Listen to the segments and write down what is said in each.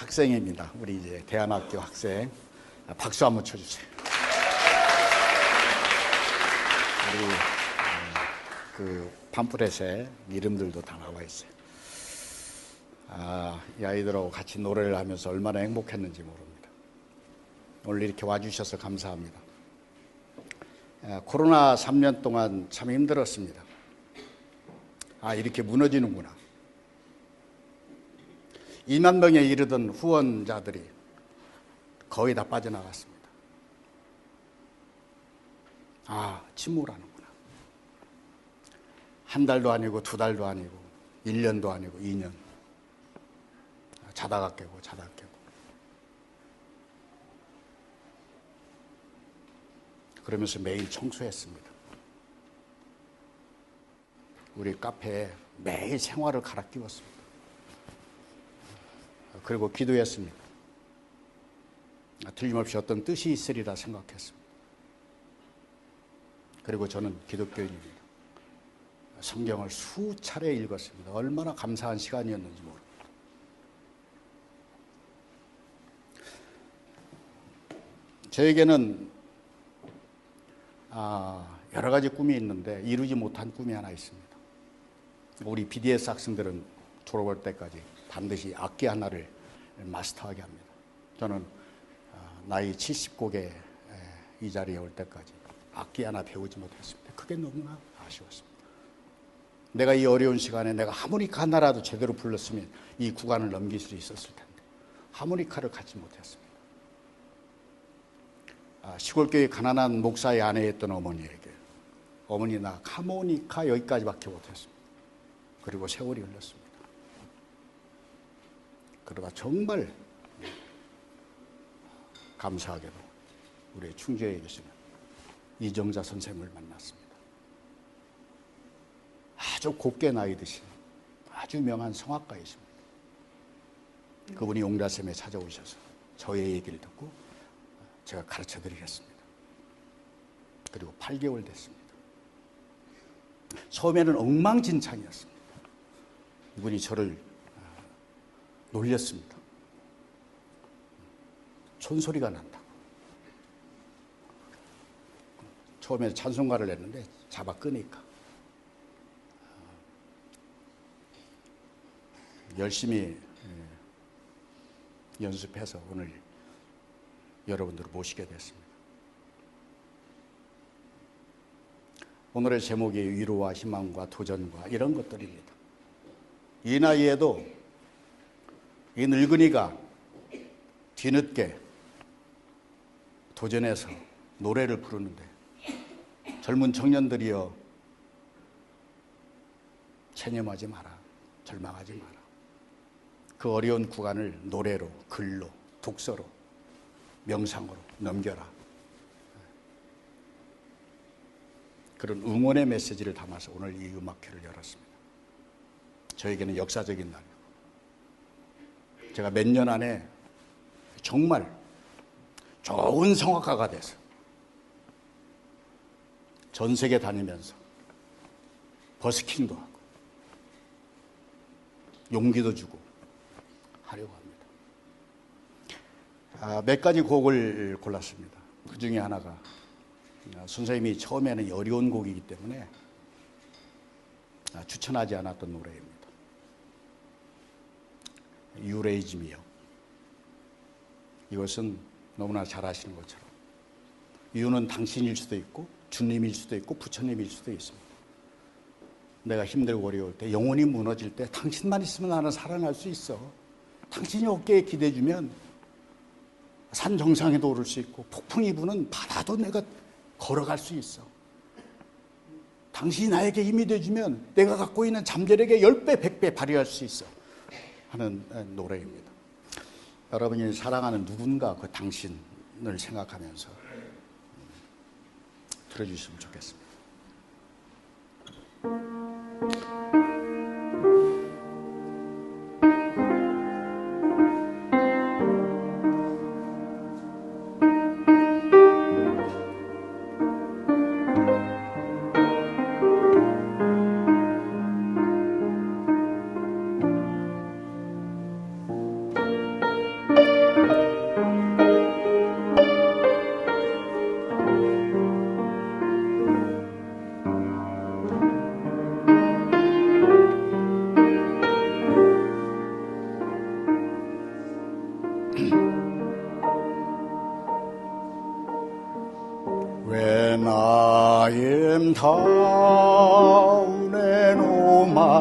학생입니다. 우리 이제 대안학교 학생. 아, 박수 한번 쳐주세요. 우리 음, 그 팜프렛에 이름들도 다 나와 있어요. 아, 이 아이들하고 같이 노래를 하면서 얼마나 행복했는지 모릅니다. 오늘 이렇게 와주셔서 감사합니다. 아, 코로나 3년 동안 참 힘들었습니다. 아, 이렇게 무너지는구나. 2만 명에 이르던 후원자들이 거의 다 빠져나갔습니다. 아, 침몰하는구나. 한 달도 아니고 두 달도 아니고 1년도 아니고 2년. 자다가 깨고 자다가 깨고. 그러면서 매일 청소했습니다. 우리 카페에 매일 생활을 갈아 끼웠습니다. 그리고 기도했습니다. 틀림없이 어떤 뜻이 있으리라 생각했습니다. 그리고 저는 기독교인입니다. 성경을 수차례 읽었습니다. 얼마나 감사한 시간이었는지 모릅니다. 저에게는 아, 여러 가지 꿈이 있는데 이루지 못한 꿈이 하나 있습니다. 우리 BDS 학생들은 졸업할 때까지 반드시 악기 하나를 마스터하게 합니다. 저는 아, 나이 70곡에 이 자리에 올 때까지 악기 하나 배우지 못했습니다. 그게 너무나 아쉬웠습니다. 내가 이 어려운 시간에 내가 하모니카 하나라도 제대로 불렀으면 이 구간을 넘길 수 있었을 텐데 하모니카를 갖지 못했습니다. 아, 시골교회 가난한 목사의 아내였던 어머니에게 어머니 나 하모니카 여기까지밖에 못했습니다. 그리고 세월이 흘렀습니다. 그러다 정말 감사하게도 우리 충주에 계시는 이정자 선생님을 만났습니다. 아주 곱게 나이 드신 아주 유명한 성악가이십니다. 그분이 용다샘에 찾아오셔서 저의 얘기를 듣고 제가 가르쳐 드리겠습니다. 그리고 8개월 됐습니다. 처음에는 엉망진창이었습니다. 이분이 저를 아, 놀렸습니다. 촌소리가 난다고. 처음에 찬송가를 냈는데 잡아 끄니까 열심히 예, 연습해서 오늘 여러분들을 모시게 됐습니다. 오늘의 제목이 위로와 희망과 도전과 이런 것들입니다. 이 나이에도 이 늙은이가 뒤늦게 도전해서 노래를 부르는데 젊은 청년들이여 체념하지 마라. 절망하지 마라. 그 어려운 구간을 노래로, 글로, 독서로, 명상으로 넘겨라. 그런 응원의 메시지를 담아서 오늘 이 음악회를 열었습니다. 저에게는 역사적인 날이고, 제가 몇 년 안에 정말 좋은 성악가가 돼서 전 세계 다니면서 버스킹도 하고 용기도 주고 하려고 합니다. 아, 몇 가지 곡을 골랐습니다. 그 중에 하나가 아, 선생님이 처음에는 어려운 곡이기 때문에 아, 추천하지 않았던 노래입니다. 유레이즘이요. 이것은 너무나 잘 아시는 것처럼 이유는 당신일 수도 있고 주님일 수도 있고 부처님일 수도 있습니다. 내가 힘들고 어려울 때 영혼이 무너질 때 당신만 있으면 나는 살아날 수 있어. 당신이 어깨에 기대주면 산 정상에도 오를 수 있고 폭풍이 부는 바다도 내가 걸어갈 수 있어. 당신이 나에게 힘이 돼주면 내가 갖고 있는 잠재력의 10배, 100배 발휘할 수 있어. 하는 노래입니다. 여러분이 사랑하는 누군가 그 당신을 생각하면서 들어주시면 좋겠습니다.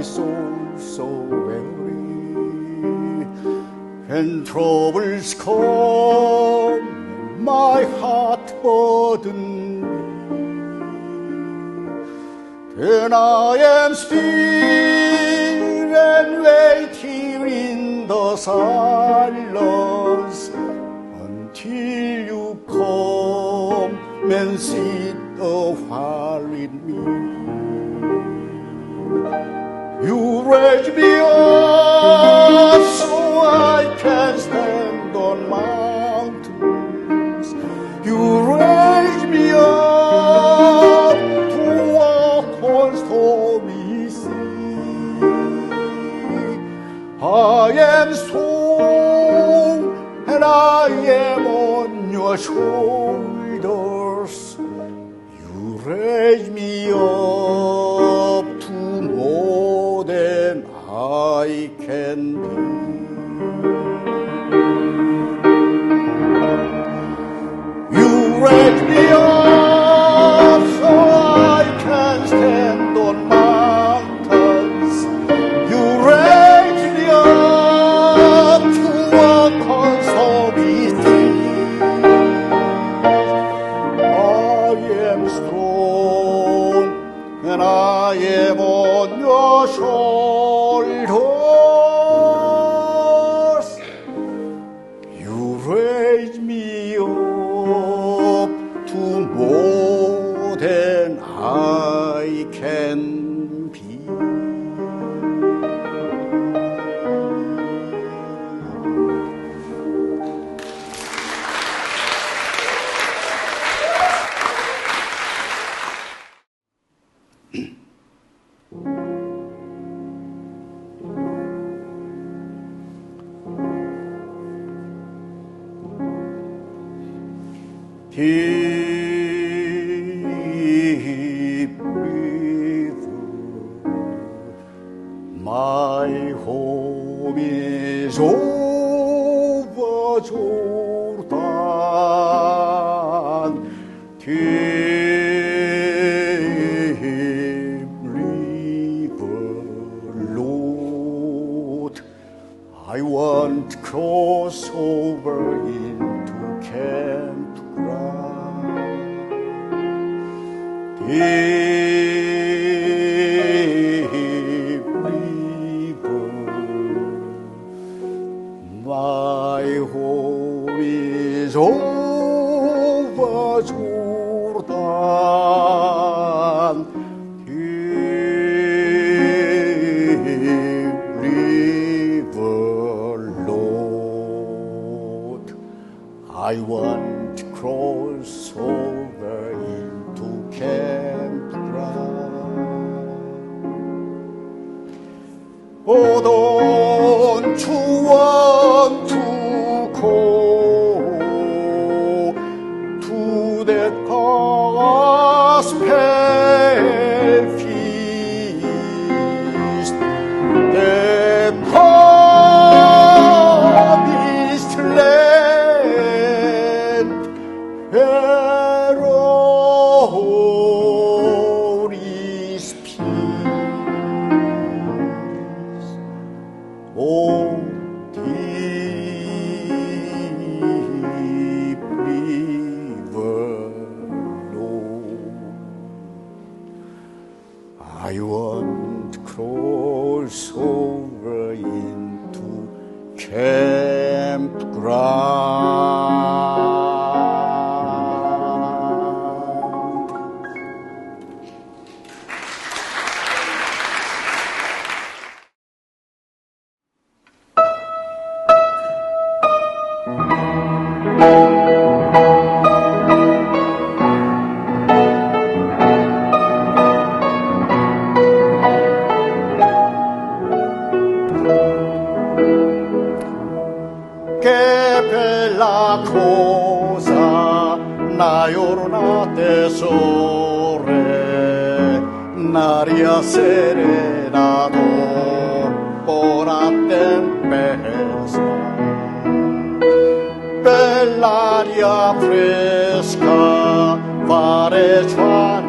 My soul so weary, when troubles come, my heart burden me, then I am still and wait here in the silence until you come and sit a while with me. Me up so I can stand on mountains. You raise me up to walk on stormy sea. I am strong and I am on your shoulders. You raise me show. My home is over there. mai ornate n'aria serena d'ora tempesta. bell'aria fresca fare ciò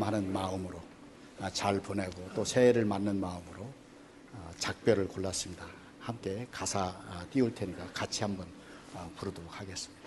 감사함하는 마음으로 아, 잘 보내고 또 새해를 맞는 마음으로 아, 작별을 골랐습니다. 함께 가사 아, 띄울 테니까 같이 한번 부르도록 하겠습니다.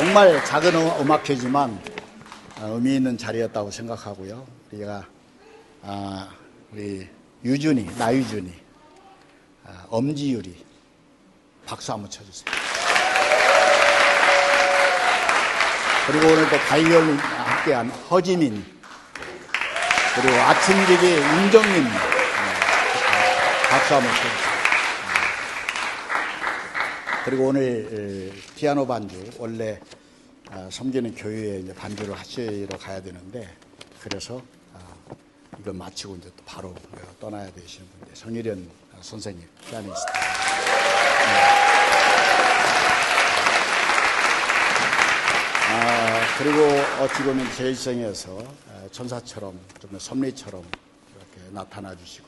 정말 작은 음- 음악회지만 어, 의미 있는 자리였다고 생각하고요. 우리가 아, 우리 유준이, 나유준이, 아, 엄지율이 박수 한번 쳐주세요. 그리고 오늘 또 바이올린 함께한 허지민 그리고 아침기기 윤정민 네, 박수 한번 쳐주세요. 그리고 오늘 에, 피아노 반주 원래 아, 섬기는 교회에 반주를 하시러 가야 되는데 그래서 아, 이거 마치고 이제 또 바로 어, 떠나야 되시는 분인데 성일현 선생님 피아니스트. 아, 그리고 어찌 보면 제 일생에서 아, 천사처럼 좀 섭리처럼 이렇게 나타나 주시고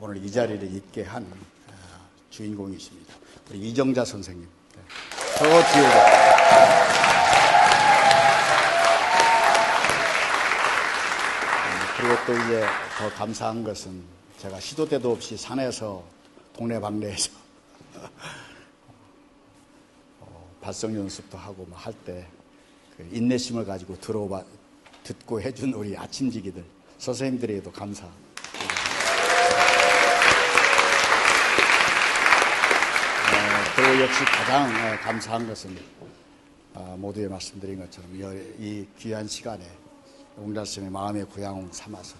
오늘 이 자리를 있게 한 아, 주인공이십니다. 우리 이정자 선생님. 네. 저 뒤에. 음, 그리고 또 이제 더 감사한 것은 제가 시도 때도 없이 산에서 동네 방네에서 어, 발성 연습도 하고 막할때 그 인내심을 가지고 들어봐 듣고 해준 우리 아침지기들 선생님들에게도 감사. 그리고 역시 가장 어, 감사한 것은 어, 모두에 말씀드린 것처럼 이- 이 귀한 시간에 웅달쌤의 마음의 고향을 삼아서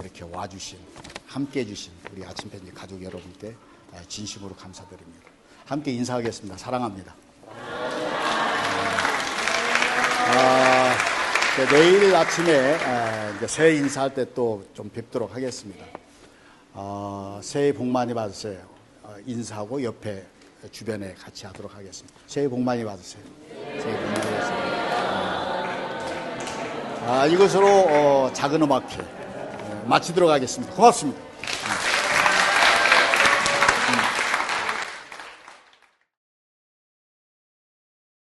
이렇게 와주신 함께 해주신 우리 아침 편지 가족 여러분께 어, 진심으로 감사드립니다. 함께 인사하겠습니다. 사랑합니다. 아, 네, 내일 아침에 아, 새해 인사할 때 또 좀 뵙도록 하겠습니다. 어, 새해 복 많이 받으세요. 어, 인사하고 옆에 주변에 같이 하도록 하겠습니다. 새해 복 많이 받으세요. 새해 복 많이 받으세요. 아, 이것으로 어, 작은 음악회 어, 마치도록 하겠습니다. 고맙습니다.